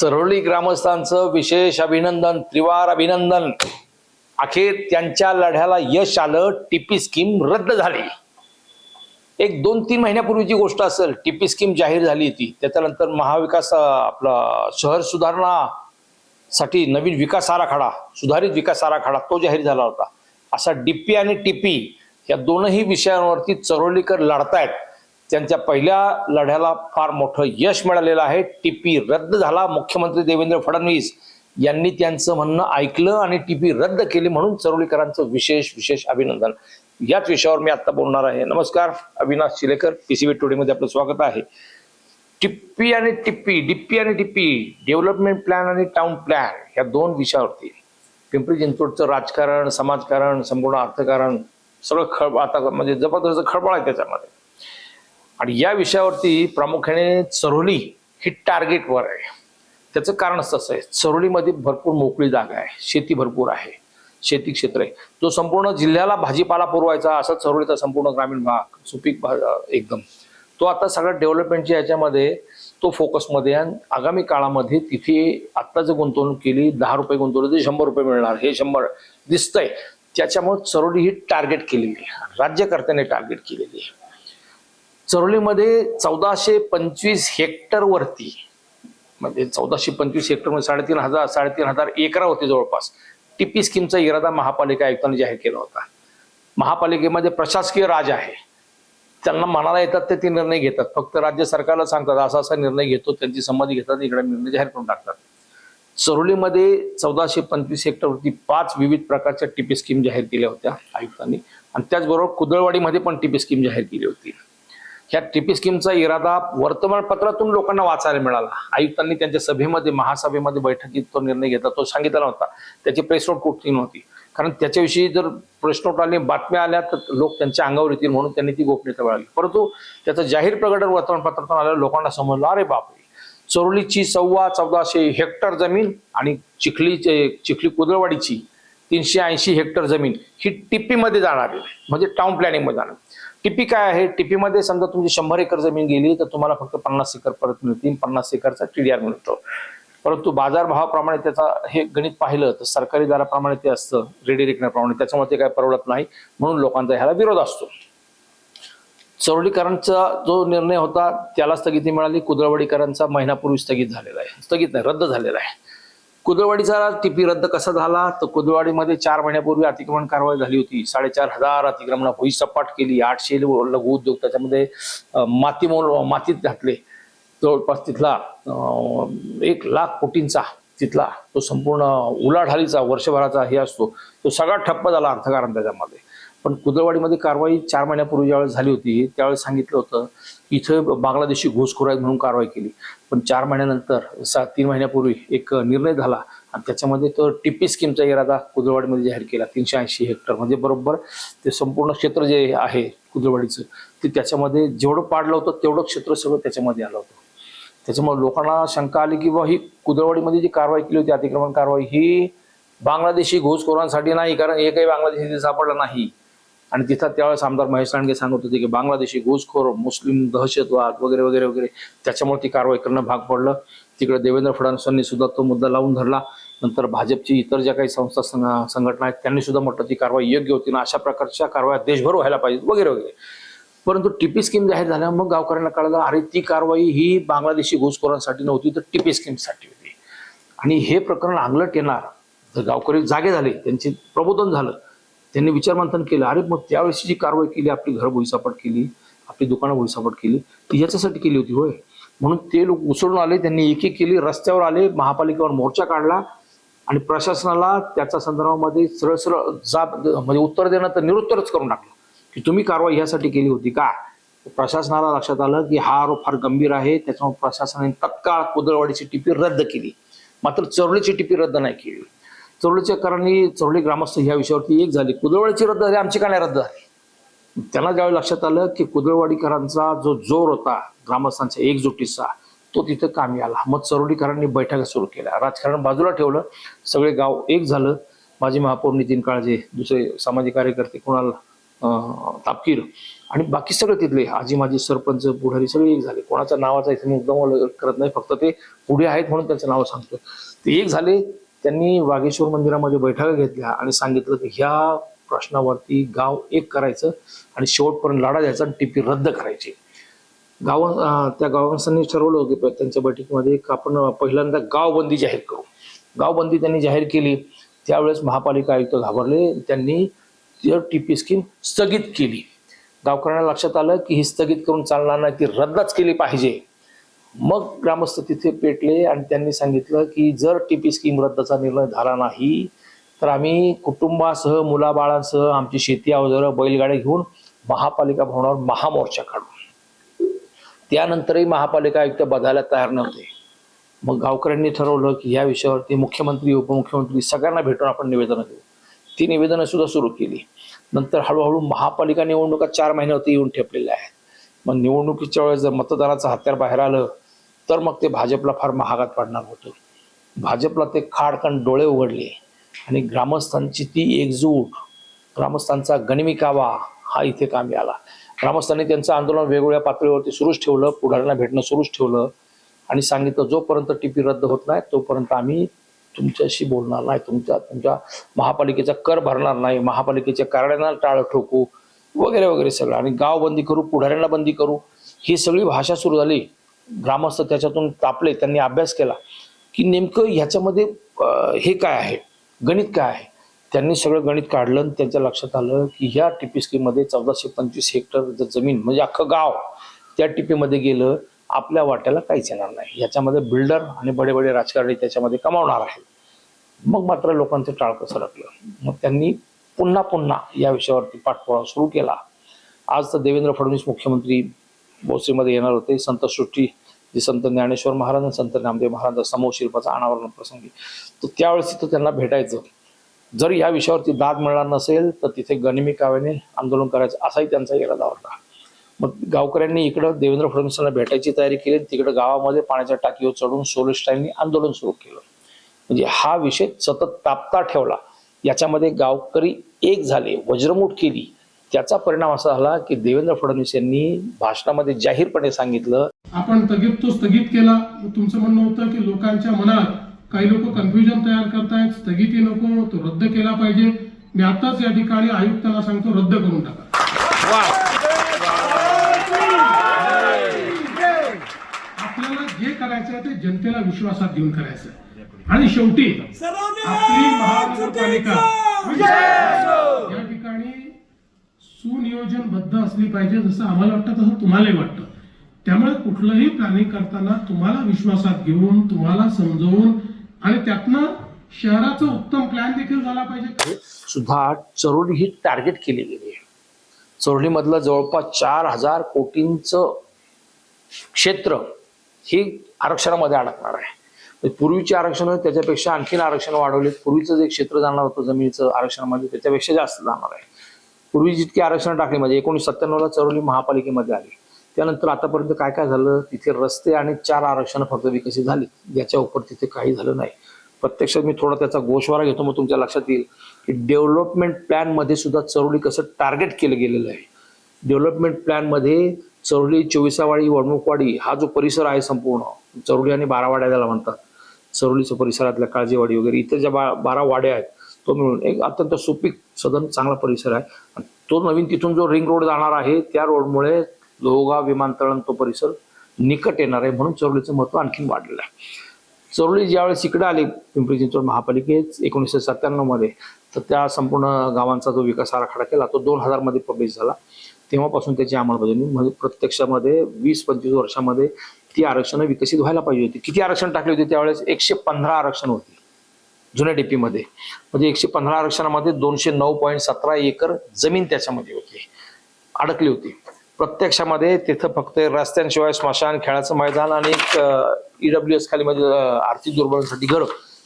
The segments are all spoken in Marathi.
चरोली ग्रामस्थांचं विशेष अभिनंदन त्रिवार अभिनंदन. अखेर त्यांच्या लढ्याला यश आलं टीपी स्कीम रद्द झाली. एक दोन तीन महिन्यापूर्वीची गोष्ट असेल टीपी स्कीम जाहीर झाली होती. त्याच्यानंतर महाविकास आपला शहर सुधारणा साठी नवीन विकास आराखडा सुधारित विकास आराखडा तो जाहीर झाला होता. असा डीपी आणि टीपी या दोनही विषयांवरती चरोलीकर लढतायत. त्यांच्या पहिल्या लढ्याला फार मोठं यश मिळालेलं आहे. टीपी रद्द झाला मुख्यमंत्री देवेंद्र फडणवीस यांनी त्यांचं म्हणणं ऐकलं आणि टीपी रद्द केली म्हणून चरोलीकरांचं विशेष विशेष अभिनंदन. याच विषयावर मी आता बोलणार आहे. नमस्कार अविनाश शिलेकर पीसीबी टुडे मध्ये आपलं स्वागत आहे. टिप्पी आणि टिप्पी डिप्पी आणि टिप्पी डेव्हलपमेंट प्लॅन आणि टाउन प्लॅन या दोन विषयावरती. पिंपरी चिंचवडचं राजकारण समाजकारण संपूर्ण अर्थकारण सगळं खळ आता म्हणजे जबरदस्त खळबळ आहे त्याच्यामध्ये. आणि या विषयावरती प्रामुख्याने चरोली ही टार्गेटवर आहे. त्याचं कारणच तसं आहे. चरोलीमध्ये भरपूर मोकळी जागा आहे. शेती भरपूर आहे. शेती क्षेत्र आहे. जो संपूर्ण जिल्ह्याला भाजीपाला पुरवायचा असा चरोलीचा संपूर्ण ग्रामीण भाग सुपीक भाग एकदम. तो आता सगळ्या डेव्हलपमेंटच्या याच्यामध्ये तो फोकसमध्ये आणि आगामी काळामध्ये तिथे आत्ता जर गुंतवणूक केली दहा रुपये गुंतवणूक तर शंभर रुपये मिळणार. हे शंभर दिसतंय. त्याच्यामुळे चरोली ही टार्गेट केलेली आहे. राज्यकर्त्याने टार्गेट केलेली आहे. चरोलीमध्ये चौदाशे पंचवीस हेक्टरवरती म्हणजे चौदाशे पंचवीस हेक्टरमध्ये म्हणजे साडेतीन हजार साडेतीन हजार एकरा होते जवळपास. टिपी स्कीमचा इरादा महापालिका आयुक्तांनी जाहीर केला होता. महापालिकेमध्ये प्रशासकीय राज आहे. त्यांना मनाला येतात ते ते निर्णय घेतात. फक्त राज्य सरकारला सांगतात असा असा निर्णय घेतो त्यांची संमती घेतात इकडे निर्णय जाहीर करून टाकतात. चरोलीमध्ये चौदाशे पंचवीस हेक्टरवरती पाच विविध प्रकारच्या टिपी स्कीम जाहीर केल्या होत्या आयुक्तांनी. आणि त्याचबरोबर कुदळवाडीमध्ये पण टिपी स्कीम जाहीर केली होती. ह्या टीपी स्कीमचा इरादा वर्तमानपत्रातून लोकांना वाचायला मिळाला. आयुक्तांनी त्यांच्या सभेमध्ये महासभेमध्ये बैठकीत तो निर्णय घेतला. तो सांगितला होता त्याची प्रेस नोट कुठली नव्हती. कारण त्याच्याविषयी जर प्रेस नोट बातम्या आल्या तर लोक त्यांच्या अंगावर येतील म्हणून त्यांनी ती गोपनीयता मिळाली परंतु त्याचं जाहीर प्रकटन वर्तमानपत्रातून आलेलं लोकांना समजलं अरे बापरे! चोरलीची सव्वा चौदाशे हेक्टर जमीन आणि चिखलीचे चिखली कुदळवाडीची तीनशे ऐंशी हेक्टर जमीन ही टिप्पीमध्ये जाणार आहे. म्हणजे टाउन प्लॅनिंगमध्ये जाणार टिपी काय आहे? टिपीमध्ये समजा तुमची शंभर एकर जमीन गेली तर तुम्हाला फक्त पन्नास एकर परत मिळतील. पन्नास एकरचा टीडीआर मिळतो. परंतु बाजारभावाप्रमाणे त्याचा हे गणित पाहिलं तर सरकारी दराप्रमाणे ते असतं रेडी रेकण्याप्रमाणे. त्याच्यामुळे ते काय परवडत नाही म्हणून लोकांचा ह्याला विरोध असतो. चरोलीकरांचा जो निर्णय होता त्याला स्थगिती मिळाली. कुदळवडीकरांचा महिनापूर्वी स्थगित झालेला आहे. स्थगित नाही रद्द झालेला आहे. कुदळवाडीचा टिपी रद्द कसा झाला? तर कुदळवाडीमध्ये चार महिन्यापूर्वी अतिक्रमण कारवाई झाली होती. साडेचार हजार अतिक्रमण भुई सपाट केली. आठशे लघु उद्योग त्याच्यामध्ये माती मोल मातीत घातले. जवळपास तिथला एक लाख कोटींचा तिथला तो संपूर्ण उलाढालीचा वर्षभराचा हे असतो. तो सगळा ठप्प झाला अर्थकारण त्याच्यामध्ये. पण कुदळवाडीमध्ये कारवाई चार महिन्यापूर्वी ज्यावेळेस झाली होती त्यावेळेस सांगितलं होतं इथं बांगलादेशी घुसखोर आहेत म्हणून कारवाई केली. पण चार महिन्यानंतर सा तीन महिन्यापूर्वी एक निर्णय झाला आणि त्याच्यामध्ये तो टिप्पी स्कीमचा इरादा कुदळवाडीमध्ये जाहीर केला तीनशे ऐंशी हेक्टर. म्हणजे बरोबर ते संपूर्ण क्षेत्र जे आहे कुदळवाडीचं ते त्याच्यामध्ये जेवढं पाडलं होतं तेवढं क्षेत्र सगळं त्याच्यामध्ये आलं होतं. त्याच्यामुळे लोकांना शंका आली की बा ही कुदळवाडीमध्ये जी कारवाई केली होती अतिक्रमण कारवाई ही बांगलादेशी घुसखोरांसाठी नाही कारण एकही बांगलादेशी तिथे सापडला नाही. आणि तिथं त्यावेळेस आमदार महेश लांडगे सांगत होते की बांगलादेशी घुसखोर मुस्लिम दहशतवाद वगैरे वगैरे वगैरे त्याच्यामुळे ती कारवाई करणं भाग पडलं. तिकडे देवेंद्र फडणवीसांनी सुद्धा तो मुद्दा लावून धरला. नंतर भाजपची इतर ज्या काही संस्था संघटना आहेत त्यांनी सुद्धा म्हटलं ती कारवाई योग्य होती ना अशा प्रकारच्या कारवाया देशभर व्हायला पाहिजे वगैरे वगैरे. परंतु टीपी स्कीम जाहीर झाल्या मग गावकऱ्यांना कळलं अरे ती कारवाई ही बांगलादेशी घुसखोरांसाठी नव्हती तर टीपी स्कीमसाठी होती. आणि हे प्रकरण अंगलट येणार. जर गावकरी जागे झाले त्यांचे प्रबोधन झालं त्यांनी विचारमंथन केलं. अरे मग त्यावेळेस जी कारवाई केली आपली घर भुईसापट केली आपली दुकानं भुईसापट केली ती याच्यासाठी केली होती होय. म्हणून ते लोक उसळून आले त्यांनी एक एक केली रस्त्यावर आले महापालिकेवर मोर्चा काढला आणि प्रशासनाला त्याच्या संदर्भामध्ये सरळ सरळ जाब म्हणजे उत्तर देणं तर निरुत्तरच करून टाकलं की तुम्ही कारवाई ह्यासाठी केली होती का? प्रशासनाला लक्षात आलं की हा आरोप फार गंभीर आहे त्याच्यामुळे प्रशासनाने तत्काळ कुदळवाडीची टिपी रद्द केली. मात्र चरोलीची टिपी रद्द नाही केली. चरोलीच्या कारणी चरोळी ग्रामस्थ ह्या विषयावरती एक झाली. कुदळवाडीची रद्द झाली. आमची का नाही रद्द झाली? त्यांना ज्यावेळी लक्षात आलं की कुदळवाडीकरांचा जो जोर होता ग्रामस्थांच्या एकजुटीचा तो तिथं कामी आला. मग चरोलीकरांनी बैठका सुरू केल्या. राजकारण बाजूला ठेवलं. सगळे गाव एक झालं. माजी महापौर नितीन काळजे दुसरे सामाजिक कार्यकर्ते कुणाल तापकीर आणि बाकी सगळे तिथले आजी माजी सरपंच पुढारी सगळे एक झाले. कोणाच्या नावाचा इथे मी करत नाही. फक्त ते पुढे आहेत म्हणून त्यांचं नाव सांगतो ते एक झाले. त्यांनी वागेश्वर मंदिरामध्ये बैठका घेतल्या आणि सांगितलं की ह्या प्रश्नावरती गाव एक करायचं आणि शेवटपर्यंत लढा द्यायचा आणि टीपी रद्द करायची. गाव त्या गावांसांनी ठरवलं की त्यांच्या बैठकीमध्ये आपण पहिल्यांदा गावबंदी जाहीर करू. गावबंदी त्यांनी जाहीर केली. त्यावेळेस महापालिका आयुक्त घाबरले. त्यांनी टीपी स्कीम स्थगित केली. गावकऱ्यांना लक्षात आलं की ही स्थगित करून चालणार नाही ती रद्दच केली पाहिजे. मग ग्रामस्थ तिथे पेटले आणि त्यांनी सांगितलं की जर टीपी स्कीम रद्दचा निर्णय झाला नाही तर आम्ही कुटुंबासह मुलाबाळांसह आमची शेती अवजारं बैलगाड्या घेऊन महापालिका भवनावर महामोर्चा काढू. त्यानंतरही महापालिका आयुक्त बघायला तयार नव्हते. मग गावकऱ्यांनी ठरवलं की या विषयावरती मुख्यमंत्री उपमुख्यमंत्री सगळ्यांना भेटून आपण निवेदनं देऊ. ती निवेदनं सुद्धा सुरू केली. नंतर हळूहळू महापालिका निवडणुका चार महिन्यावरती येऊन ठेपलेल्या आहेत. मग निवडणुकीच्या वेळेस जर मतदानाचं हत्यार बाहेर आलं तर मग ते भाजपला फार महागात पडणार होतं. भाजपला ते खाडकन डोळे उघडले. आणि ग्रामस्थांची ती एकजूट ग्रामस्थांचा गणमिकावा हा इथे कामी आला. ग्रामस्थांनी त्यांचं आंदोलन वेगवेगळ्या पातळीवरती सुरूच ठेवलं पुढाऱ्यांना भेटणं सुरूच ठेवलं. आणि सांगितलं जोपर्यंत टीपी रद्द होत नाही तोपर्यंत आम्ही तुमच्याशी बोलणार नाही. तुमच्या तुमच्या महापालिकेचा कर भरणार नाही. महापालिकेच्या कार्यालयांना टाळं ठोकू वगैरे वगैरे सगळं. आणि गाव बंदी करू पुढाऱ्यांना बंदी करू. ही सगळी भाषा सुरू झाली. ग्रामस्थ त्याच्यातून तापले त्यांनी अभ्यास केला की नेमकं ह्याच्यामध्ये हे काय आहे? गणित काय आहे? त्यांनी सगळं गणित काढलं आणि त्यांच्या लक्षात आलं की ह्या टिपी स्कीममध्ये चौदाशे पंचवीस हेक्टर जमीन म्हणजे अख्खं गाव त्या टिपीमध्ये गेलं आपल्या वाट्याला काहीच येणार नाही. याच्यामध्ये बिल्डर आणि बडे बडे राजकारणी त्याच्यामध्ये कमावणार आहेत. मग मात्र लोकांचं टाळकं सरकलं मग त्यांनी पुन्हा पुन्हा या विषयावरती पाठपुरावा सुरू केला. आज तर देवेंद्र फडणवीस मुख्यमंत्री भोसेमध्ये येणार होते. संत सृष्टी जे संत ज्ञानेश्वर महाराज संत नामदेव महाराज समोशिल्पाचा अनावरण प्रसंगी तर त्यावेळेस तिथं त्यांना भेटायचं. जर या विषयावरती दाद मिळणार नसेल तर तिथे गनिमी काव्याने आंदोलन करायचं असाही त्यांचा इरादा होता. मग गावकऱ्यांनी इकडं देवेंद्र फडणवीसांना भेटायची तयारी केली तिकडे तिकडं गावामध्ये पाण्याच्या टाकीवर चढून सोलिस्टाईंनी आंदोलन सुरू केलं. म्हणजे हा विषय सतत तापता ठेवला. याच्यामध्ये गावकरी एक झाले वज्रमूठ केली. त्याचा परिणाम असा झाला की देवेंद्र फडणवीस यांनी भाषणामध्ये जाहीरपणे सांगितलं. आपण स्थगित तो स्थगित केला. तुमचं म्हणणं होतं की लोकांच्या मनात काही लोक कन्फ्युजन तयार करतायत. स्थगिती नको तो रद्द केला पाहिजे. मी आताच या ठिकाणी आयुक्तांना सांगतो रद्द करून टाका. आपल्याला जे करायचं आहे ते जनतेला विश्वासात घेऊन करायचं आहे. आणि शेवटी आपली महानगरपालिका. सुनियोजनबद्ध असली पाहिजे जसं आम्हाला वाटतं तसं तुम्हालाही वाटतं. त्यामुळे कुठलंही प्लॅनिंग करताना तुम्हाला विश्वासात घेऊन तुम्हाला समजवून आणि त्यातनं शहराचा उत्तम प्लॅन देखील झाला पाहिजे. सुद्धा चरोली ही टार्गेट केली गेली आहे. चरोलीमधलं जवळपास चार हजार कोटींचं क्षेत्र हे आरक्षणामध्ये अडकणार आहे. म्हणजे पूर्वीचे आरक्षण त्याच्यापेक्षा आणखीन आरक्षण वाढवले पूर्वीचं जे क्षेत्र जाणार होतं जमिनीचं आरक्षणामध्ये त्याच्यापेक्षा जास्त जाणार आहे. पूर्वी जितकी आरक्षण टाकली म्हणजे एकोणीस सत्त्याण्णवला चरोली महापालिकेमध्ये आली. त्यानंतर आतापर्यंत काय काय झालं? तिथे रस्ते आणि चार आरक्षण फक्त विकसित झाली. याच्या उपर तिथे काही झालं नाही. प्रत्यक्षात मी थोडा त्याचा गोषवारा घेतो मग तुमच्या लक्षात येईल की डेव्हलपमेंट प्लॅनमध्ये सुद्धा चरोली कसं टार्गेट केलं गेलेलं आहे. डेव्हलपमेंट प्लॅनमध्ये चरोली चोवीसावाडी वडमुखवाडी हा जो परिसर आहे संपूर्ण चरोली आणि बारावाड्या त्याला म्हणतात चरोलीच्या परिसरातल्या काळजीवाडी वगैरे इतर ज्या बा बारा वाड्या आहेत तो मिळून एक अत्यंत सुपीक सदन चांगला परिसर आहे. आणि तो नवीन तिथून जो रिंग रोड जाणार आहे त्या रोडमुळे लोहगाव विमानतळ आणि तो परिसर निकट येणार आहे म्हणून चरोलीचं महत्त्व आणखीन वाढलेलं आहे. चरोली ज्यावेळेस इकडे आली पिंपरी चिंचवड महापालिकेत एकोणीसशे सत्त्याण्णवमध्ये तर त्या संपूर्ण गावांचा जो विकास आराखडा केला तो दोन हजारमध्ये पब्लिश झाला. तेव्हापासून त्याची अंमलबजावणी म्हणजे प्रत्यक्षामध्ये वीस पंचवीस वर्षामध्ये ती आरक्षणं विकसित व्हायला पाहिजे होती. किती आरक्षण टाकली होती त्यावेळेस? एकशे पंधरा आरक्षण होती. जुन्या डीपीमध्ये म्हणजे एकशे पंधरा आरक्षणामध्ये दोनशे नऊ पॉईंट सतरा एकर जमीन त्याच्यामध्ये होती. अडकली होती. प्रत्यक्षामध्ये तिथं फक्त रस्त्यांशिवाय स्मशान खेळाचं मैदान आणि ईडब्ल्यू एस खाली म्हणजे आर्थिक दुर्बलांसाठी घर.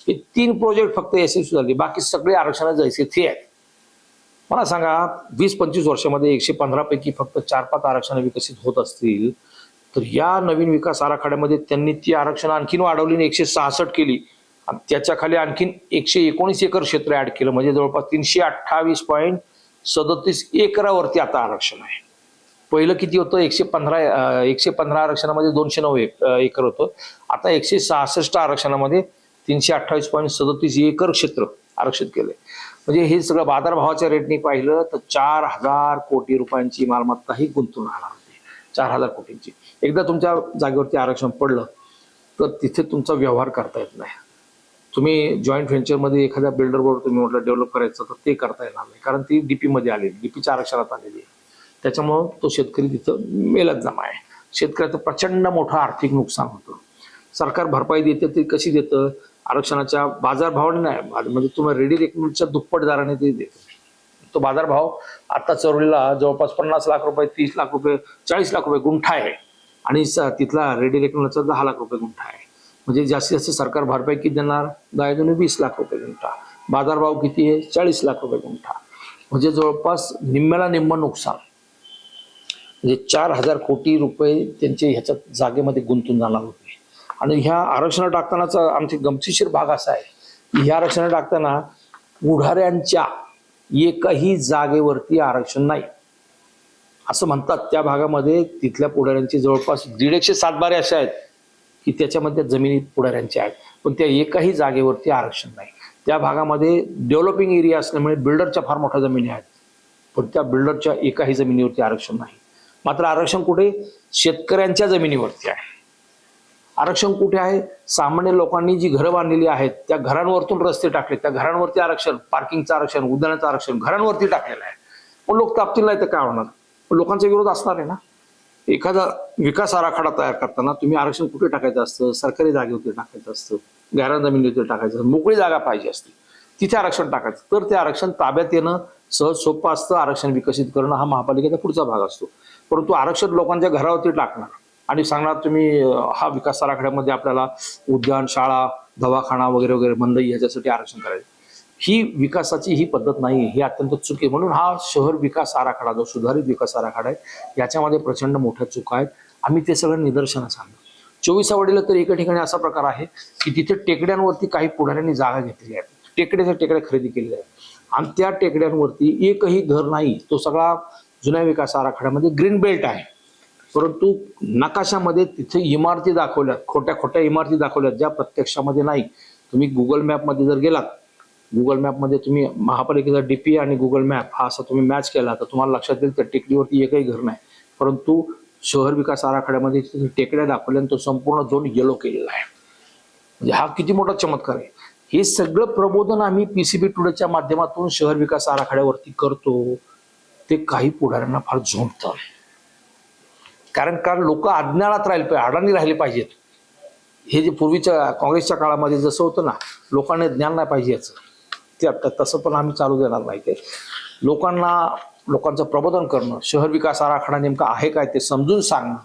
हे तीन प्रोजेक्ट फक्त यशस्वी झाले. बाकी सगळे आरक्षण जैसे थे आहेत. मला सांगा वीस पंचवीस वर्षामध्ये एकशे पंधरा पैकी फक्त चार पाच आरक्षण विकसित होत असतील तर या नवीन विकास आराखड्यामध्ये त्यांनी ती आरक्षण आणखीन वाढवली आणि एकशे सहासष्ट केली. त्याच्याखाली आणखीन एकशे एकोणीस एकर क्षेत्र ऍड केलं. म्हणजे जवळपास तीनशे अठ्ठावीस पॉईंट सदतीस एकरावरती आता आरक्षण आहे. पहिलं किती होतं? एकशे पंधरा एकशे पंधरा आरक्षणामध्ये दोनशे नऊ एक- एकर होतं. आता एकशे सहासष्ट आरक्षणामध्ये तीनशे अठ्ठावीस पॉईंट सदतीस एकर क्षेत्र आरक्षित केलंय. म्हणजे हे सगळं बाजारभावाच्या रेटने पाहिलं तर चार हजार कोटी रुपयांची मालमत्ता ही गुंतून राहणार होती चार हजार कोटींची. एकदा तुमच्या जागेवरती आरक्षण पडलं तर तिथे तुमचा व्यवहार करता येत नाही. तुम्ही जॉईंट व्हेंचरमध्ये एखाद्या बिल्डरवर तुम्ही म्हटलं डेव्हलप करायचं तर ते करता येणार नाही. कारण ती डीपीमध्ये आलेली डीपीच्या आरक्षणात आलेली आहे. त्याच्यामुळं तो शेतकरी तिथं मेलच जमा आहे. शेतकऱ्याचं प्रचंड मोठं आर्थिक नुकसान होतं. सरकार भरपाई देते ते कशी देतं? आरक्षणाच्या बाजारभावाने नाही. म्हणजे तुम्हाला रेडी रेकमेंटच्या दुप्पट दराने ते देतं. तो बाजारभाव आता चरोलीला जवळपास पन्नास लाख रुपये तीस लाख रुपये चाळीस लाख रुपये गुंठा आहे. आणि स- तिथला रेडी रेकमेंटचा दहा लाख रुपये गुंठा आहे. म्हणजे जास्तीत जास्त सरकार भरपाई किती देणार दहा वीस लाख रुपये गुंठा. बाजारभाव किती आहे? चाळीस लाख रुपये गुंठा. म्हणजे जवळपास निम्म्याला निम्म नुकसान. म्हणजे चार हजार कोटी रुपये त्यांचे ह्याच्यात जागेमध्ये गुंतून जाणार होते. आणि ह्या आरक्षण टाकतानाचा आमची गमतीशीर भाग असा आहे की ह्या आरक्षण टाकताना पुढाऱ्यांच्या एकही जागेवरती आरक्षण नाही. असं म्हणतात त्या भागामध्ये तिथल्या पुढाऱ्यांची जवळपास दीड एकशे सातबारे असे आहेत. की त्याच्यामध्ये जमिनी पुढाऱ्यांच्या आहेत. पण त्या एकाही जागेवरती आरक्षण नाही. त्या भागामध्ये डेव्हलपिंग एरिया असल्यामुळे बिल्डरच्या फार मोठ्या जमिनी आहेत. पण त्या बिल्डरच्या एकाही जमिनीवरती आरक्षण नाही. मात्र आरक्षण कुठे? शेतकऱ्यांच्या जमिनीवरती आहे. आरक्षण कुठे आहे? सामान्य लोकांनी जी घरं बांधलेली आहेत त्या घरांवरतून रस्ते टाकले. त्या घरांवरती आरक्षण पार्किंगचं आरक्षण उद्यानाचं आरक्षण घरांवरती टाकलेलं आहे. पण लोक तापतील नाही तर काय होणार? पण लोकांचा विरोध असणार आहे ना? एखादा विकास आराखडा तयार करताना तुम्ही आरक्षण कुठे टाकायचं असतं? सरकारी जागेवरती टाकायचं असतं? गैर जमिनीवरती टाकायचं असतं? मोकळी जागा पाहिजे असते. तिथे आरक्षण टाकायचं. तर ते आरक्षण ताब्यात येणं सहज सोपं असतं. आरक्षण विकसित करणं हा महापालिकेचा पुढचा भाग असतो. परंतु आरक्षण लोकांच्या घरावरती टाकणार आणि सांगणार तुम्ही हा विकास आराखड्यामध्ये आपल्याला उद्यान शाळा दवाखाना वगैरे वगैरे मंदई ह्याच्यासाठी आरक्षण करायचं. ही विकासाची ही पद्धत नाही ही अत्यंत चुकी. म्हणून हा शहर विकास आराखडा जो सुधारित विकास आराखडा आहे याच्यामध्ये प्रचंड मोठ्या चुका आहेत. आम्ही ते सगळं निदर्शनास आणलं. चोवीसावडीला तर एका ठिकाणी असा प्रकार आहे की तिथे टेकड्यांवरती काही पुढाऱ्यांनी जागा घेतली आहे. टेकड्याच्या टेकड्या खरेदी केलेल्या आहेत. आणि त्या टेकड्यांवरती एकही घर नाही तो सगळा जुन्या विकास आराखड्यामध्ये ग्रीन बेल्ट आहे. परंतु नकाशामध्ये तिथे इमारती दाखवल्यात खोट्या खोट्या इमारती दाखवल्यात ज्या प्रत्यक्षामध्ये नाही. तुम्ही गुगल मॅपमध्ये जर गेलात गुगल मॅपमध्ये तुम्ही महापालिकेचा डीपी आणि गुगल मॅप हा असा तुम्ही मॅच केला तर तुम्हाला लक्षात येईल त्या टेकडीवरती एकही घर नाही. परंतु शहर विकास आराखड्यामध्ये टेकड्या दाखवल्या आणि तो संपूर्ण झोन येलो केलेला आहे. म्हणजे हा किती मोठा चमत्कार आहे. हे सगळं प्रबोधन आम्ही पीसीबी टुडेच्या माध्यमातून शहर विकास आराखड्यावरती करतो. ते काही पुढाऱ्यांना फार झोंबतं कारण कारण लोक अज्ञानात राहिले पाहिजे अडाणी राहिले पाहिजेत. हे जे पूर्वीच्या काँग्रेसच्या काळामध्ये जसं होतं ना लोकांना ज्ञान नाही पाहिजे याचं. ते आता तसं पण आम्ही चालू देणार नाही ते. लोकांना लोकांचं प्रबोधन करणं शहर विकास आराखडा नेमका आहे काय ते समजून सांगणं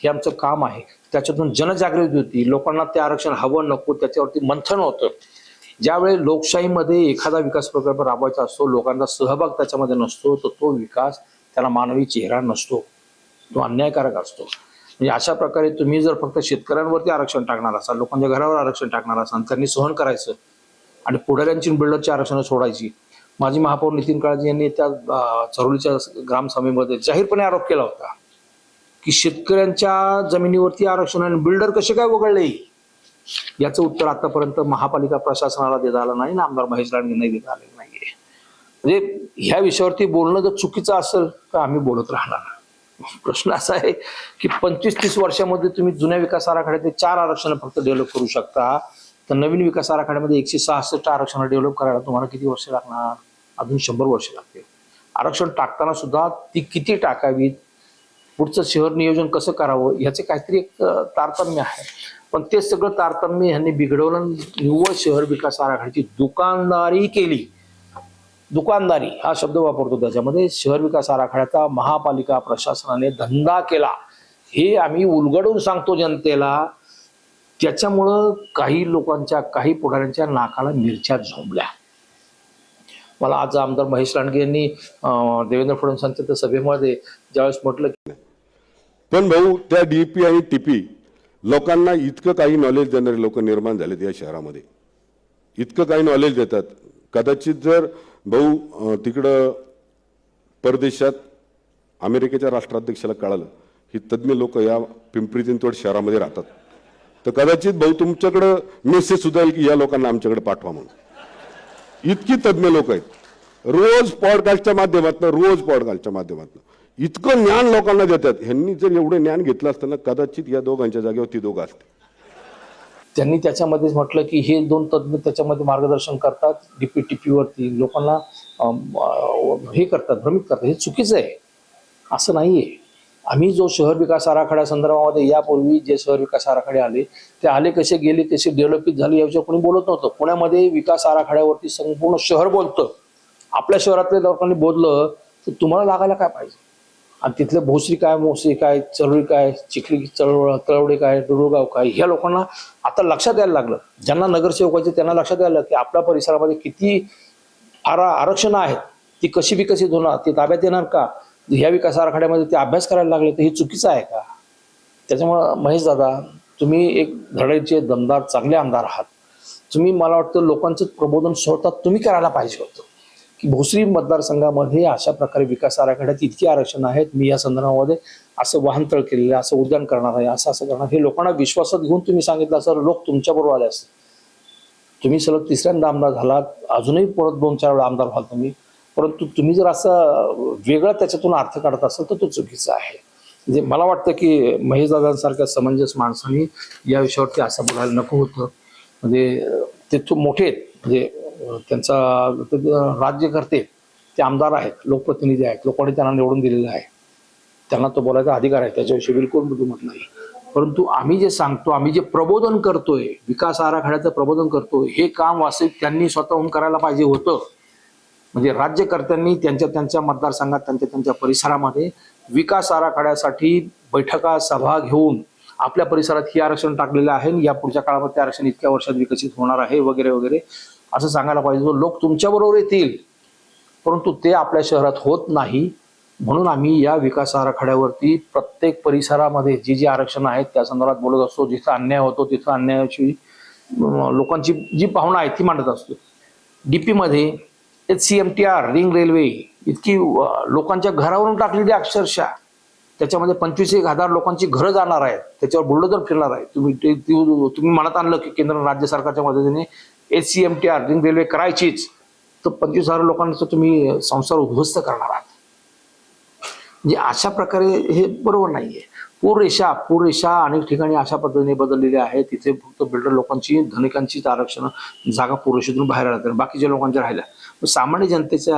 हे आमचं काम आहे. त्याच्यातून जनजागृती होती लोकांना ते आरक्षण हवं नको त्याच्यावरती मंथन होतं. ज्यावेळी लोकशाहीमध्ये एखादा विकास प्रकल्प राबवायचा असतो लोकांचा सहभाग त्याच्यामध्ये नसतो तर तो विकास त्याला मानवी चेहरा नसतो. तो अन्यायकारक असतो. म्हणजे अशा प्रकारे तुम्ही जर फक्त शेतकऱ्यांवरती आरक्षण टाकणार असाल लोकांच्या घरावर आरक्षण टाकणार असाल त्यांनी सहन करायचं आणि पुढाऱ्यांची बिल्डरची आरक्षणं सोडायची. माजी महापौर नितीन काळजी यांनी त्या चरोलीच्या ग्रामसभेमध्ये जाहीरपणे आरोप केला होता की शेतकऱ्यांच्या जमिनीवरती आरक्षण आणि बिल्डर कसे काय वगळले? याचं उत्तर आतापर्यंत महापालिका प्रशासनाला देता आलं नाही ना आमदार महेश लांडगेंनाही देता आलेलं नाहीये. म्हणजे ह्या विषयावरती बोलणं जर चुकीचं असेल तर आम्ही बोलत राहणार प्रश्न असा आहे की पंचवीस तीस वर्षामध्ये तुम्ही जुन्या विकास आराखड्याचे चार आरक्षण फक्त डेव्हलप करू शकता. तर नवीन विकास आराखड्यामध्ये एकशे सहासष्ट आरक्षण डेव्हलप करायला तुम्हाला किती वर्ष लागणार? अजून शंभर वर्ष लागतील. आरक्षण टाकताना सुद्धा ती किती टाकावीत? पुढचं शहर नियोजन कसं करावं? ह्याचे काहीतरी एक तारतम्य आहे. पण ते सगळं तारतम्य ह्यांनी बिघडवलं निव्वळ शहर विकास आराखड्याची दुकानदारी केली. दुकानदारी हा शब्द वापरतो त्याच्यामध्ये. शहर विकास आराखड्याचा महापालिका प्रशासनाने धंदा केला. हे आम्ही उलगडून सांगतो जनतेला. त्याच्यामुळं काही लोकांच्या काही पुढाऱ्यांच्या नाकाला मिरच्या झोंबल्या. मला आज आमदार महेश लांडगे यांनी देवेंद्र फडणवीसांच्या त्या सभेमध्ये ज्यावेळेस म्हटलं की पण भाऊ त्या डीपी आणि टीपी लोकांना इतकं काही नॉलेज देणारे लोक निर्माण झालेत या शहरामध्ये. इतकं काही नॉलेज देतात. कदाचित जर भाऊ तिकडं परदेशात अमेरिकेच्या राष्ट्राध्यक्षाला कळालं ही तज्ज्ञ लोक या पिंपरी चिंचवड शहरामध्ये राहतात. तर कदाचित भाऊ तुमच्याकडं मेसेज सुद्धा येईल की या लोकांना आमच्याकडे पाठवा म्हणून. इतकी तज्ज्ञ लोक आहेत. रोज पॉडकास्टच्या माध्यमातून रोज पॉडकास्टच्या माध्यमातून. इतकं ज्ञान लोकांना देतात. ह्यांनी जर एवढं ज्ञान घेतलं असतं ना कदाचित या दोघांच्या जागेवर ती दोघं असते त्यांनी त्याच्यामध्येच म्हटलं की हे दोन तज्ज्ञ त्याच्यामध्ये मार्गदर्शन करतात डीपी टीपीवरती लोकांना हे करतात भ्रमित करतात. हे चुकीचं आहे. असं नाही आहे आम्ही जो शहर विकास आराखड्या संदर्भामध्ये यापूर्वी जे शहर विकास आराखडे आले ते आले कसे गेले कसे डेव्हलपित झाले याविषयी कोणी बोलत नव्हतं. पुण्यामध्ये विकास आराखड्यावरती संपूर्ण शहर बोलतं. आपल्या शहरातल्या लोकांनी बोललं तर तुम्हाला लागायला काय पाहिजे? आणि तिथले भोसरी काय मोसरी काय चळवळी काय चिखली चळवळ तळवडे काय दुरुगाव काय ह्या लोकांना आता लक्षात यायला लागलं. ज्यांना नगरसेवकाचे त्यांना लक्षात यायला लागलं की आपल्या परिसरामध्ये किती आरा आरक्षणं आहेत. ती कशी विकसित होणार? ती ताब्यात येणार का? ह्या विकास आराखड्यामध्ये ते अभ्यास करायला लागले तर हे चुकीचं आहे का? त्याच्यामुळं महेश दादा तुम्ही एक धडाईचे दमदार चांगले आमदार आहात. तुम्ही मला वाटतं लोकांचं प्रबोधन स्वतः तुम्ही करायला पाहिजे होतं. की भोसरी मतदारसंघामध्ये अशा प्रकारे विकास आराखड्यात इतकी आरक्षण आहेत मी या संदर्भामध्ये असं वाहनतळ केलेलं आहे असं उद्यान करणार आहे असं असं करणार हे लोकांना विश्वासात घेऊन तुम्ही सांगितलं असं लोक तुमच्याबरोबर आले असते तुम्ही सलग तिसऱ्यांदा आमदार झालात अजूनही परत दोन चार वेळा आमदार व्हाल तुम्ही. परंतु तुम्ही जर असं वेगळा त्याच्यातून अर्थ काढत असाल तर तो चुकीचा आहे. म्हणजे मला वाटतं की महेश दादांसारख्या समंजस माणसांनी या विषयावरती असं बोलायला नको होतं. म्हणजे ते तो मोठे आहेत. म्हणजे त्यांचा राज्यकर्ते ते आमदार आहेत. लोकप्रतिनिधी आहेत. लोकांनी त्यांना निवडून दिलेलं आहे. त्यांना तो बोलायचा अधिकार आहे. त्याच्याविषयी बिलकुल दुमत नाही. परंतु आम्ही जे सांगतो आम्ही जे प्रबोधन करतोय विकास आराखड्याचं प्रबोधन करतोय हे काम वास्तविक त्यांनी स्वतःहून करायला पाहिजे होतं. म्हणजे राज्यकर्त्यांनी त्यांच्या त्यांच्या मतदारसंघात त्यांच्या त्यांच्या परिसरामध्ये विकास आराखड्यासाठी बैठका सभा घेऊन आपल्या परिसरात ही आरक्षण टाकलेलं आहे या पुढच्या काळामध्ये ते आरक्षण इतक्या वर्षात विकसित होणार आहे वगैरे वगैरे असं सांगायला पाहिजे. लोक तुमच्याबरोबर येतील परंतु ते आपल्या शहरात होत नाही. म्हणून आम्ही या विकास आराखड्यावरती प्रत्येक परिसरामध्ये जी जी आरक्षण आहेत त्या संदर्भात बोलत असतो. जिथं अन्याय होतो तिथं अन्यायाची लोकांची जी भावना आहे ती मांडत असतो. डीपीमध्ये मध्ये H C M T R ring railway इतकी लोकांच्या घरावरून टाकलेली अक्षरशः. त्याच्यामध्ये पंचवीस एक हजार लोकांची घरं जाणार आहेत. त्याच्यावर बुलडोजर फिरणार आहे तुम्ही ते- तुम्ही मनात आणलं की केंद्र राज्य सरकारच्या मदतीने H C M T R ring railway करायचीच. तर पंचवीस हजार लोकांचा तुम्ही संसार उद्ध्वस्त करणार आहात. म्हणजे अशा प्रकारे हे बरोबर नाही आहे पूररेषा पूररेषा अनेक ठिकाणी अशा पद्धतीने बदललेली आहे तिथे फक्त बिल्डर लोकांची धनिकांची आरक्षण जागा पुरेशीतून बाहेर राहतात बाकीच्या लोकांच्या राहिल्या. पण सामान्य जनतेच्या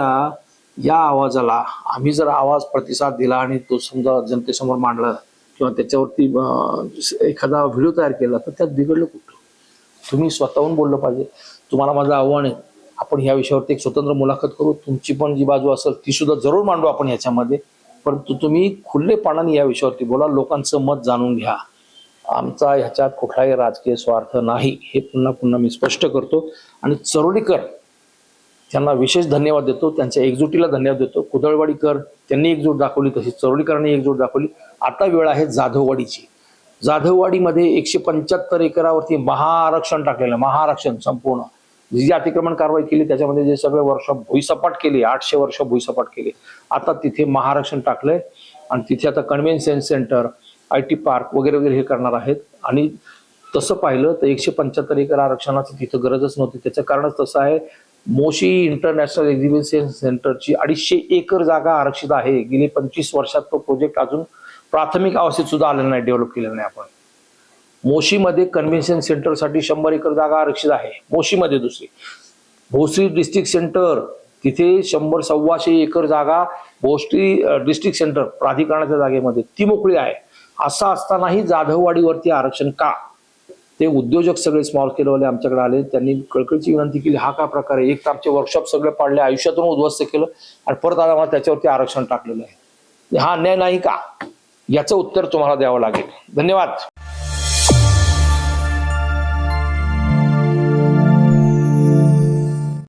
या आवाजाला आम्ही जर आवाज प्रतिसाद दिला आणि तो समजा जनतेसमोर मांडला किंवा त्याच्यावरती एखादा व्हिडिओ तयार केला तर त्यात बिघडलं कुठं? तुम्ही स्वतःहून बोललं पाहिजे. तुम्हाला माझं आव्हान आहे. आपण ह्या विषयावरती एक स्वतंत्र मुलाखत करू. तुमची पण जी बाजू असेल ती सुद्धा जरूर मांडू आपण ह्याच्यामध्ये परंतु तुम्ही खुल्लेपणाने या विषयावरती बोला लोकांचं मत जाणून घ्या. आमचा ह्याच्यात कुठलाही राजकीय स्वार्थ नाही हे पुन्हा पुन्हा मी स्पष्ट करतो. आणि चरोडीकर त्यांना विशेष धन्यवाद देतो त्यांच्या एकजुटीला धन्यवाद देतो. कुदळवाडीकर त्यांनी एकजूट दाखवली तशी चरोडीकरांनी एकजूट दाखवली. आता वेळ आहे जाधववाडीची. जाधववाडीमध्ये एकशे पंच्याहत्तर एकरावरती महाआरक्षण टाकलेलं महाआरक्षण संपूर्ण. जी अतिक्रमण कारवाई केली त्याच्यामध्ये जे सगळे वर्ष भुईसपाट केली आठशे वर्ष भुईसपाट केली. आता तिथे महाआरक्षण टाकलंय आणि तिथे आता convention centre I T park वगैरे वगैरे हे करणार आहेत. आणि तसं पाहिलं तर एकशे पंच्याहत्तर एकर आरक्षणाची तिथं गरजच नव्हती. त्याचं कारणच तसं आहे मोशी इंटरनॅशनल एक्झिबिशन सेंटरची अडीचशे एकर जागा आरक्षित आहे. गेली पंचवीस वर्षात तो प्रोजेक्ट अजून प्राथमिक अवस्थेत सुद्धा आलेला नाही डेव्हलप केलेला नाही आपण. मोशीमध्ये कन्व्हेन्शन सेंटरसाठी शंभर एकर जागा आरक्षित आहे. मोशीमध्ये दुसरी. भोसरी डिस्ट्रिक्ट सेंटर तिथे शंभर सव्वाशे एकर जागा भोसरी डिस्ट्रिक्ट सेंटर प्राधिकरणाच्या जागेमध्ये. ती मोकळी आहे. असं असतानाही जाधववाडीवरती आरक्षण का? ते उद्योजक सगळे स्मॉल स्केलवाले आमच्याकडे आले. त्यांनी कळकळीची विनंती केली हा का प्रकार आहे? एक तर आमचे वर्कशॉप सगळे पाडले आयुष्यातून उद्ध्वस्त केलं आणि परत आता मला त्याच्यावरती आरक्षण टाकलेलं आहे. हा अन्याय नाही का? याचं उत्तर तुम्हाला द्यावं लागेल. धन्यवाद.